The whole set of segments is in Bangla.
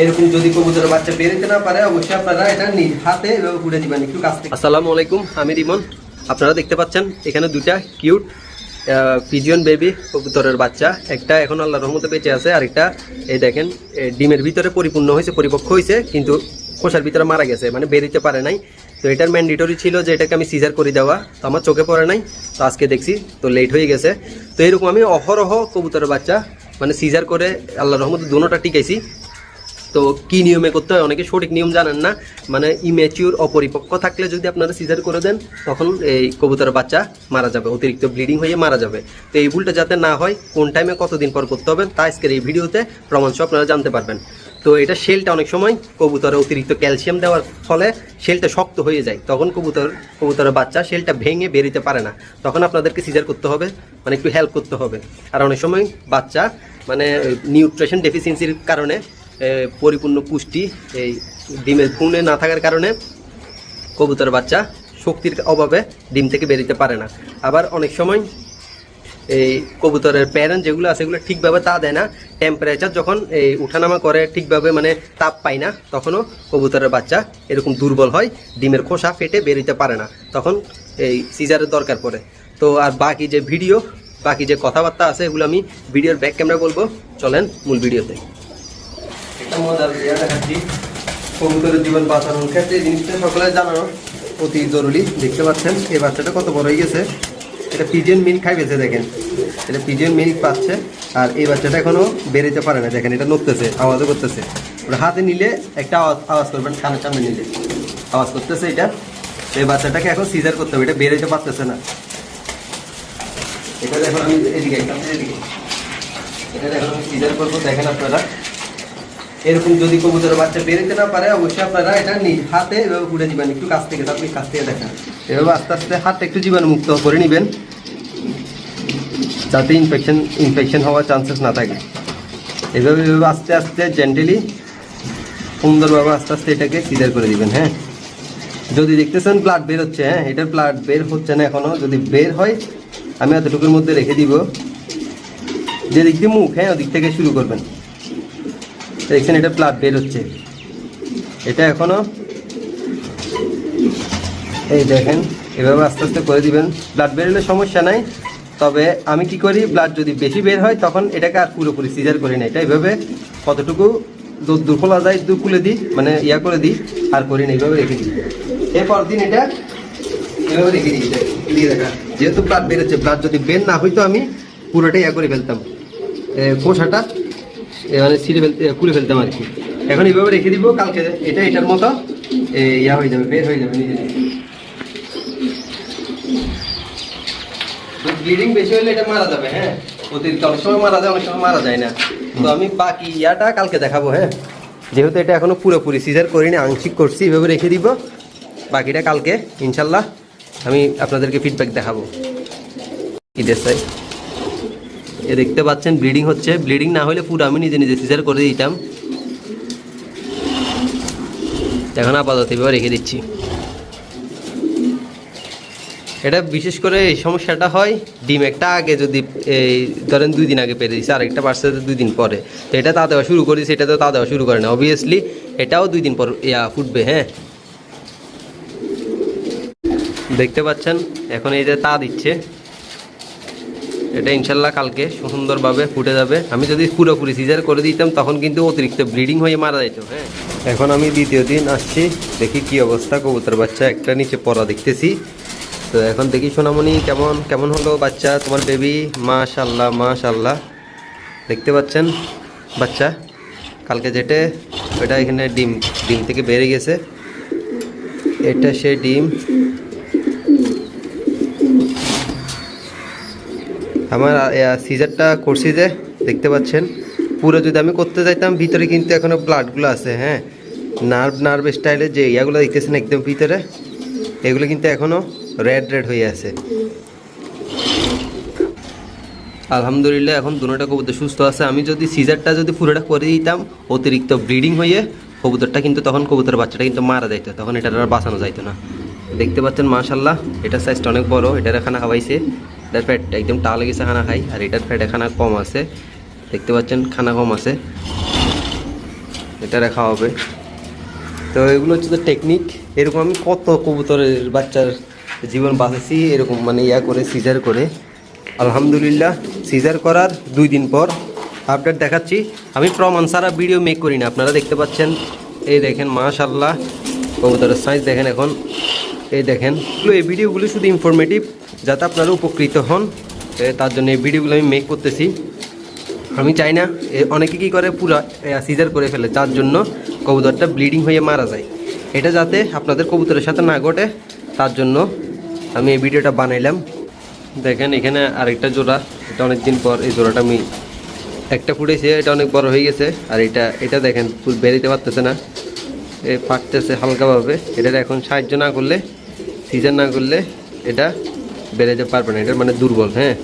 এরকম যদি কবুতরের বাচ্চা বেরোতে না পারে, অবশ্যই আপনারা এটা নিজ হাতে ঘুরে দিবেন, একটু কাছ থেকে। আসসালামু আলাইকুম, আমি রিমন। আপনারা দেখতে পাচ্ছেন, এখানে দুটা কিউট পিজিয়ন বেবি কবুতরের বাচ্চা। একটা এখন আল্লাহ রহমতে বেঁচে আছে, আরেকটা, এই দেখেন ডিমের ভিতরে পরিপূর্ণ হয়েছে, পরিপক্ক হয়েছে, কিন্তু খোসার ভিতরে মারা গেছে মানে বেরিতে পারে নাই। তো এটার ম্যান্ডেটরি ছিল যে এটাকে আমি সিজার করে দেওয়া, তো আমার চোখে পড়ে নাই, তো আজকে দেখছি, তো লেট হয়ে গেছে। তো এরকম আমি অহরহ কবুতরের বাচ্চা মানে সিজার করে আল্লাহ রহমতে দুটোটা টিকেছি তো কি নিয়মে করতে হয়? অনেকে সঠিক নিয়ম জানেন না। মানে ইম্যাচিউর অপরিপক্ক থাকলে যদি আপনারা সিজার করে দেন, তখন এই কবুতরের বাচ্চা মারা যাবে। অতিরিক্ত ব্লিডিং হয়ে মারা যাবে। তো এই ভুলটা যাতে না হয়, কোন টাইমে কতদিন পর করতে হবে, তা আজকের এই ভিডিওতে প্রমাণ সহ আপনারা জানতে পারবেন। তো এটা শেলটা অনেক সময় কবুতরে অতিরিক্ত ক্যালসিয়াম দেওয়ার ফলে শেলটা শক্ত হয়ে যায়। তখন কবুতর, কবুতরের বাচ্চা শেলটা ভেঙে বেরিতে পারে না। তখন আপনাদেরকে সিজার করতে হবে মানে একটু হেল্প করতে হবে। আর অনেক সময় বাচ্চা মানে নিউট্রিশন ডেফিসিয়েন্সির কারণে পরিপূর্ণ পুষ্টি এই ডিমের খুনে না থাকার কারণে কবুতর বাচ্চা শক্তির অভাবে ডিম থেকে বেরিতে পারে না। আবার অনেক সময় এই কবুতরের প্যারেন্ট যেগুলো আছে সেগুলো ঠিকভাবে তা দেয় না। টেম্পারেচার যখন এই উঠানামা করে ঠিকভাবে মানে তাপ পায় না, তখনও কবুতরের বাচ্চা এরকম দুর্বল হয়, ডিমের খোসা ফেটে বেরোতে পারে না। তখন এই সিজারের দরকার পড়ে। তো আর বাকি যে ভিডিও বাকি যে কথাবার্তা আছে এগুলো আমি ভিডিওর ব্যাক ক্যামেরা বলব। চলেন মূল ভিডিওতে অতি জরুরি, দেখতে পাচ্ছেন। এই বাচ্চাটা কত বড় হয়ে গেছে। এটা মিল্ক দেখেন। এটা মিল্ক পাচ্ছে। আর এই বাচ্চাটা এখনও বেরোতে পারে না, দেখেন, এটা নড়তেছে, আওয়াজও করতেছে। হাতে নিলে একটা আওয়াজ আওয়াজ করবেন, কানের সামনে নিলে। আওয়াজ করতেছে এটা। এই বাচ্চাটাকে এখন সিজার করতে হবে, এটা বেরোতে পারতেছে না। এটা দেখুন আমি এদিকে এদিকে। এটা দেখুন সিজার করব, দেখেন আপনারা। এরকম যদি কবুতরের বাচ্চা বেরোতে না পারে, অবশ্যই আপনারা এটা নিজ হাতে এভাবে ঘুরে দিবেন। একটু কাছ থেকে আপনি কাছ থেকে দেখেন। এভাবে আস্তে আস্তে হাতটা একটু জীবাণু মুক্ত করে নেবেন, যাতে ইনফেকশন ইনফেকশন হওয়ার চান্সেস না থাকে। এভাবে এভাবে আস্তে আস্তে জেন্টালি সুন্দরভাবে আস্তে আস্তে এটাকে সিজার করে দিবেন হ্যাঁ। যদি দেখতেছেন ব্লাড বের হচ্ছে হ্যাঁ এটার ব্লাড বের হচ্ছে না এখনও যদি বের হয়, আমি এতটুকুর মধ্যে রেখে দিব। যে দিক দিয়ে মুখ হ্যাঁ ওদিক থেকে শুরু করবেন। দেখছেন এটা ব্লাড বের হচ্ছে। এটা এখনও এই দেখেন এভাবে আস্তে আস্তে করে দিবেন। ব্লাড বের হলে সমস্যা নাই তবে আমি কি করি ব্লাড যদি বেশি বের হয় তখন এটাকে আর পুরোপুরি সিজার করি না। এটা এভাবে কতটুকু দূর যায় দূর খুলে দিই মানে ইয়া করে দিই আর করি না এইভাবে রেখে দিই। এরপর দিন এটা এভাবে রেখে দিই দেখা। যেহেতু ব্লাড বেরোচ্ছে ব্লাড যদি বের না হইতো আমি পুরোটাই ইয়া করে ফেলতাম। এ, মানে ছিঁড়ে ফেলতে খুলে ফেলতাম আর কি। এখন এইভাবে রেখে দিব, কালকে এটা এটার মতো ইয়া হয়ে যাবে, বের হয়ে যাবে নিজে ব্লিডিং বেশি হলে এটা মারা যাবে হ্যাঁ? অতিরিক্ত অনেক সময় মারা যায়, অনেক সময় মারা যায় না। তো আমি বাকি ইয়াটা কালকে দেখাবো হ্যাঁ? যেহেতু এটা এখনও পুরোপুরি সিজার করিনি, আংশিক করছি, এভাবে রেখে দিব। বাকিটা কালকে, ইনশাল্লাহ, আমি আপনাদেরকে ফিডব্যাক দেখাবো। দেশে এ দেখতে পাচ্ছেন ব্লিডিং হচ্ছে। ব্লিডিং না হলে পুরো আমি নিজে নিজে সিজার করে দিতাম। এখন আপাতত এভাবে রেখে দিচ্ছি। এটা বিশেষ করে এই সমস্যাটা হয়, ডিম একটা আগে যদি, এই ধরেন দুই দিন আগে পেরে দিচ্ছে আরেকটা পার্সে দুই দিন পরে। তো এটা তা দেওয়া শুরু করেছে, এটা তো তা দেওয়া শুরু করে না। অবভিয়াসলি এটাও দুই দিন পর ইয়া ফুটবে হ্যাঁ। দেখতে পাচ্ছেন, এখন এই যে তা দিচ্ছে। এটা ইনশাল্লাহ কালকে সুন্দরভাবে ফুটে যাবে। আমি যদি পুরোপুরি সিজার করে দিতাম, তখন কিন্তু অতিরিক্ত ব্লিডিং হয়ে মারা যেত হ্যাঁ। এখন আমি দ্বিতীয় দিন আসছি, দেখি কি অবস্থা, কবুতর বাচ্চা একটা নিচে পড়া দেখতেছি। তো এখন দেখি সোনামণি, কেমন কেমন হলো বাচ্চা, তোমার বেবি মাশাল্লাহ মাশাল্লাহ। দেখতে পাচ্ছেন বাচ্চা, কালকে যেটে ওটা এখানে ডিম ডিম থেকে বেড়ে গেছে। এটা সে ডিম। আমার সিজারটা করছি যে, দেখতে পাচ্ছেন। পুরো যদি আমি করতে যাইতাম, ভিতরে কিন্তু এখনও ব্লাডগুলো আছে হ্যাঁ? নার্ভ নার্ভ স্টাইলে যে ইয়াগুলো দেখতেছেন একদম ভিতরে, এগুলো কিন্তু এখনও রেড রেড হয়ে আছে। আলহামদুলিল্লাহ, এখন দুটোটা কবুতর সুস্থ আছে। আমি যদি সিজারটা যদি পুরোটা করে দিতাম, অতিরিক্ত ব্লিডিং হয়ে কবুতরটা কিন্তু তখন কবুতর বাচ্চাটা কিন্তু মারা যাইতো, তখন এটা আর বাঁচানো যাইতো না। দেখতে পাচ্ছেন মাশাল্লাহ এটার সাইজটা অনেক বড়, এটার খানা খাওয়াইছে এটার ফ্যাট একদম টাল গেছে খানা খাই, আর এটার ফ্যাট খানা কম আছে। দেখতে পাচ্ছেন, খানা কম আছে। এটা রাখা হবে তো এগুলো হচ্ছে তো টেকনিক এরকম আমি কত কবুতরের বাচ্চার জীবন বাঁচেছি এরকম মানে ইয়া করে সিজার করে। আলহামদুলিল্লাহ সিজার করার দুই দিন পর আপডেট দেখাচ্ছি। আমি প্রমাণ সারা ভিডিও মেক করি না। আপনারা দেখতে পাচ্ছেন, এই দেখেন মাশাল্লাহ কবুতরের সাইজ দেখেন এখন। এই দেখেন, এই ভিডিওগুলো শুধু ইনফরমেটিভ যাতে আপনারা উপকৃত হন তার জন্য এই ভিডিওগুলো আমি মেক করতেছি। আমি চাই না অনেকে কী করে, পুরো সিজার করে ফেলে, যার জন্য কবুতরটা ব্লিডিং হয়ে মারা যায়। এটা যাতে আপনাদের কবুতরের সাথে না ঘটে, তার জন্য আমি এই ভিডিওটা বানাইলাম। দেখেন, এখানে আরেকটা জোড়া, এটা অনেক দিন পর এই জোড়াটা আমি একটা ফুটেছে, এটা অনেক বড় হয়ে গেছে, আর এটা এটা দেখেন, ফুল বেরোতে পারতেছে না। এ ফাটতেছে হালকাভাবে। এটার এখন সাহায্য না করলে সিজার না করলে এটা বেরোতে পারবে না এটা মানে দুর্বল হ্যাঁ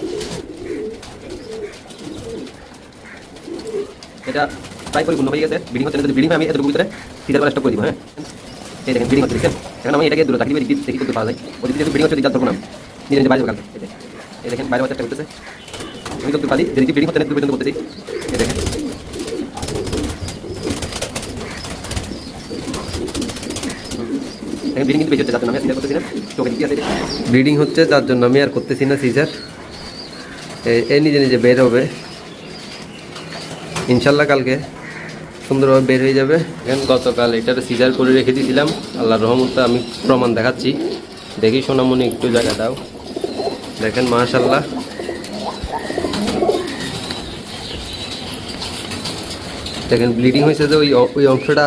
এটা প্রায় পরিপূর্ণ হয়ে গেছে বিডিং হচ্ছে না, যদি বিডিং আমি এতটুকু ভিতরে সিজার করা স্টপ করে দিব হ্যাঁ এই দেখেন বিডিং হচ্ছে দেখছেন এখন আমি এটাকে দূরে রাখি দিই দেখি করতে পারা যায় ওদিকে যদি বিডিং হচ্ছে দিকে ধরবো না নিজে নিজে বাইরে কালকে এই দেখেন বাইরে বাচ্চাটা করতেছে আমি করতে পারি যেদিকে বিডিং হচ্ছে না দূর পর্যন্ত করতেছি এই দেখেন ব্লিডিং কিন্তু বেশি হচ্ছে যার জন্য আমি সিজার করতেছি না। চোখে দিকে আছে ব্লিডিং হচ্ছে যার জন্য আমি আর করতেছি না সিজার এ নিজে নিজে বের হবে। ইনশাল্লাহ কালকে সুন্দরভাবে বের হয়ে যাবে। এখন গতকাল এটার সিজার করে রেখে দিয়েছিলাম। আল্লাহর রহমতে আমি প্রমাণ দেখাচ্ছি। দেখি সোনামণি একটু জায়গা দাও। দেখেন মাশাল্লাহ। দেখেন ব্লিডিং হয়েছে যে ওই ওই অংশটা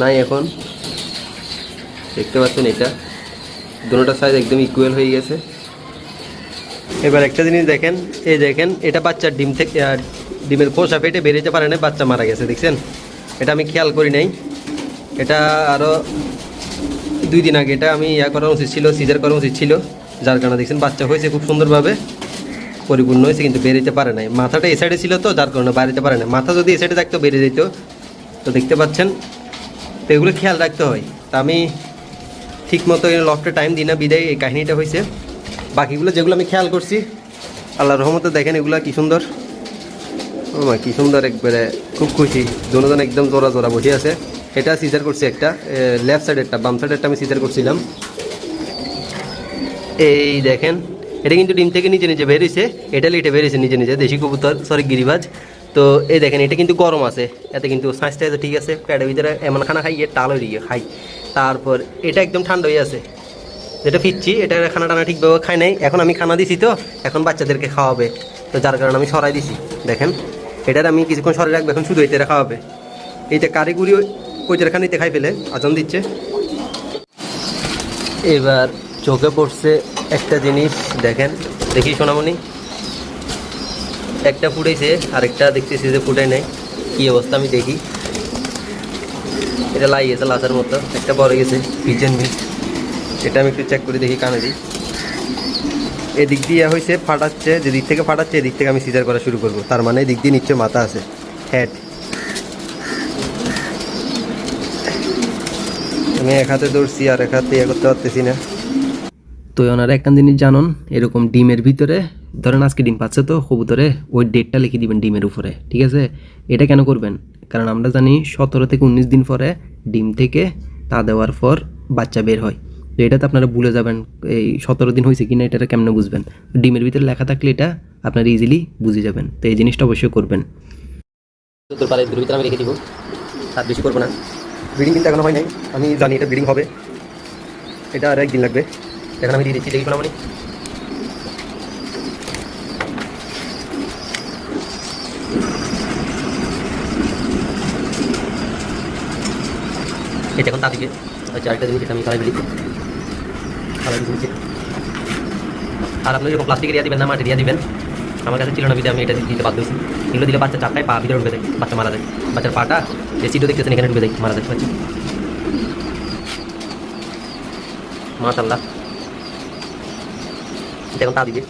নাই এখন। দেখতে পাচ্ছেন এটা। দুটোটা সাইজ একদম ইকুয়াল হয়ে গেছে। এবার একটা জিনিস দেখেন, এই দেখেন, এটা বাচ্চার ডিম থেকে ডিমের খোসা ফেটে বেরিয়ে পারে না, বাচ্চা মারা গেছে, দেখছেন? এটা আমি খেয়াল করি নাই। এটা আরও দুই দিন আগে এটা আমি ইয়া করা উচিত ছিল সিজার করা উচিত ছিল। যার কারণে দেখছেন, বাচ্চা হয়েছে খুব সুন্দরভাবে। পরিপূর্ণ হয়েছে, কিন্তু বেরোতে পারে নাই। মাথাটা এই সাইডে ছিল তো, যার কারণে বাড়িতে পারে না মাথা যদি এই সাইডে থাকতো, বেরিয়ে যেত। তো দেখতে পাচ্ছেন, তো এগুলো খেয়াল রাখতে হয়। তা আমি ঠিক মতো লফটে টাইম দিই না, বিদায়, এই কাহিনীটা হয়েছে বাকিগুলো যেগুলো আমি খেয়াল করছি আল্লাহ রহমতে দেখেন এগুলো কি সুন্দর। কি সুন্দর একবারে, খুব খুশি। দুজন একদম জোড়া জোড়া বসে আছে। এটা সিজার করছি একটা লেফট সাইডেরটা বাম সাইডেরটা আমি সিজার করছিলাম। এই দেখেন, এটা কিন্তু ডিম থেকে নিচে নিচে বেরিয়েছে এটা লিটে বেরিয়েছে নিজে নিজে দেশি কবুতর সরি গিরিবাজ। তো এই দেখেন, এটা কিন্তু গরম আছে। এতে কিন্তু সাইজটা ঠিক আছে প্যাডের ভিতরে এমন খানা খাইয়ে টাল হয়ে গিয়ে খাই। তারপর এটা একদম ঠান্ডা হয়ে আছে। যেটা ফিরছি, এটা খানা টানা ঠিকভাবে খাই নাই। এখন আমি খানা দিছি তো, এখন বাচ্চাদেরকে খাওয়াবে। তো যার কারণে আমি সরাই দিছি, দেখেন। এটার আমি কিছুক্ষণ সরাই রাখব, এখন শুধু এটা খাওয়াবে। এইটা কারিগুড়ি ওইটার খানিতে খাই ফেলে, আজান দিচ্ছে। এবার চোখে পড়ছে একটা জিনিস, দেখেন। দেখি সোনামণি। একটা ফুটেছে, আরেকটা দেখতেছি যে ফুটে নাই। কী অবস্থা আমি দেখি। এটা লাই গেছে লাচার মতো। একটা বড় গেছে পিজন মিট। এটা আমি একটু চেক করে দেখি কানে দিই। এদিক দিয়ে হয়েছে ফাটাচ্ছে, যে দিক থেকে ফাটাচ্ছে, এদিক থেকে আমি সিজার করা শুরু করব। তার মানে এদিক দিয়ে নিচে মাথা আছে। হেড আমি এক হাতে দৌড়ছি আর এক হাতে ইয়ে করতে পারতেছি না। তো ওনারা একটা জিনিস জানুন, এরকম ডিমের ভিতরে, ধরেন আজকে ডিম পাচ্ছে তো, কবুতরে ওই ডেটটা লিখে দিবেন ডিমের উপরে, ঠিক আছে? এটা কেন করবেন? কারণ আমরা জানি সতেরো থেকে উনিশ দিন পরে ডিম থেকে তা দেওয়ার পর বাচ্চা বের হয়। তো এটাতে আপনারা ভুলে যাবেন এই সতেরো দিন হয়েছে কিনা এটা কেমনে বুঝবেন? ডিমের ভিতরে লেখা থাকলে এটা আপনারা ইজিলি বুঝে যাবেন। তো এই জিনিসটা অবশ্যই করবেন। তোর পারে ভিতরে আমি রেখে দিব। আর বেশি করব না। ব্রিডিং কিন্তু এখনও হয় নাই আমি জানি এটা ব্রিডিং হবে। এটা আর একদিন লাগবে। এখন আমি দিয়ে দিচ্ছি দেখি মানে এটা এখন তা দিবে আচ্ছা আরেকটা জিনিস আমি খারাপ দিচ্ছি খারাপ দিচ্ছি আর আপনি যখন প্লাস্টিকের ইয়া দিবেন না মাটি দিয়ে দিবেন, আমার কাছে ছিল না বিধে আমি এটা দিতে বাধ্য হয়েছি। এগুলো দিলে বাচ্চা চাপটায় পা ভিতরে ঢুকে যায়, বাচ্চা মারা যায়। বাচ্চার পাটা যে চিটো দেখতেছেন, এখানে ঢুকে যায়, মারা যায় বাচ্চা মাশাল্লাহ দেখুন তা দিবে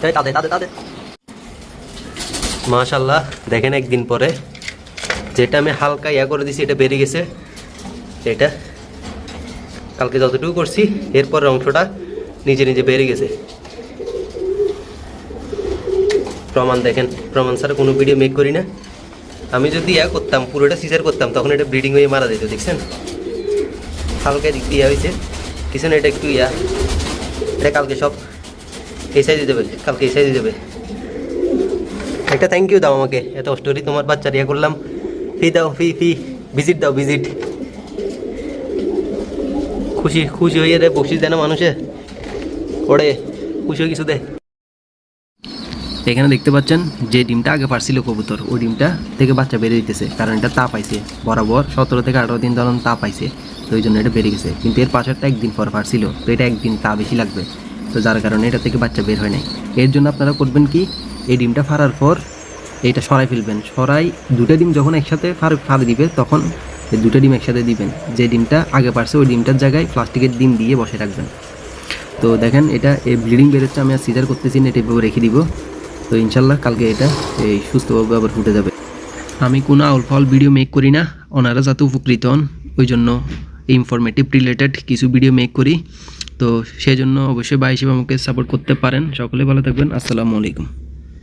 তাদের তাদের তাদের মাশাল্লাহ দেখেন একদিন পরে যেটা আমি হালকা ইয়া করে দিছি, এটা বেরিয়ে গেছে। এটা। কালকে যতটুকু করছি এরপরের অংশটা নিজে নিজে বেরিয়ে গেছে। প্রমাণ দেখেন, প্রমাণ ছাড়া কোনো ভিডিও মেক করি না। আমি যদি ইয়া করতাম, পুরোটা সিজার করতাম, তখন এটা ব্লিডিং হয়ে মারা যেত, দেখছেন? হালকা দিক দিয়ে হয়েছে। কিছু না, এটা একটু ইয়া। এটা কালকে সব এই সাইজে দেবে, কালকে এই সাইজে দেবে। একটা থ্যাংক ইউ দাও আমাকে। এত স্টোরি তোমার বাচ্চার ইয়া করলাম। ফি দাও ফি ফি ভিজিট দাও ভিজিট খুশি খুশি হয়ে রে বকশিস দেয় না মানুষে। ওরে খুশি হয়ে কিছু দে। এখানে দেখতে পাচ্ছেন যে ডিমটা আগে পারছিল কবুতর। ওই ডিমটা থেকে বাচ্চা বেরিয়ে দিতেছে, কারণ এটা তাপ পাইছে বরাবর সতেরো থেকে আঠারো দিন ধরুন তাপ পাইছে তো ওই জন্য এটা বেরিয়ে গেছে। কিন্তু এর পাশেরটা একদিন পর পারছিল, তো এটা একদিন তা বেশি লাগবে। তো যার কারণে এটা থেকে বাচ্চা বের হয় নাই। এর জন্য আপনারা করবেন কি, এই ডিমটা ফারার পর এইটা সরাই ফেলবেন। সরাই দুটো ডিম যখন একসাথে ফাড় দিবে, তখন এই দুটো ডিম একসাথে দিবেন। যে ডিমটা আগে পারছে, ওই ডিমটার জায়গায় প্লাস্টিকের ডিম দিয়ে বসে রাখবেন। তো দেখেন, এটা এই ব্লিডিং বেরোচ্ছে, আমি আর সিজার করতেছি না, এটা রেখে দিব। তো ইনশাল্লাহ কালকে এটা এই সুস্থভাবে আবার ফুটে যাবে। আমি কোনো আউল ফাউল ভিডিও মেক করি না ওনারা যাতে উপকৃত হন, ওই জন্য ইনফরমেটিভ রিলেটেড কিছু ভিডিও মেক করি। তো সেই জন্য অবশ্যই হিসেবে আমাকে সাপোর্ট করতে পারেন। সকলে ভালো থাকবেন, আসসালামু আলাইকুম।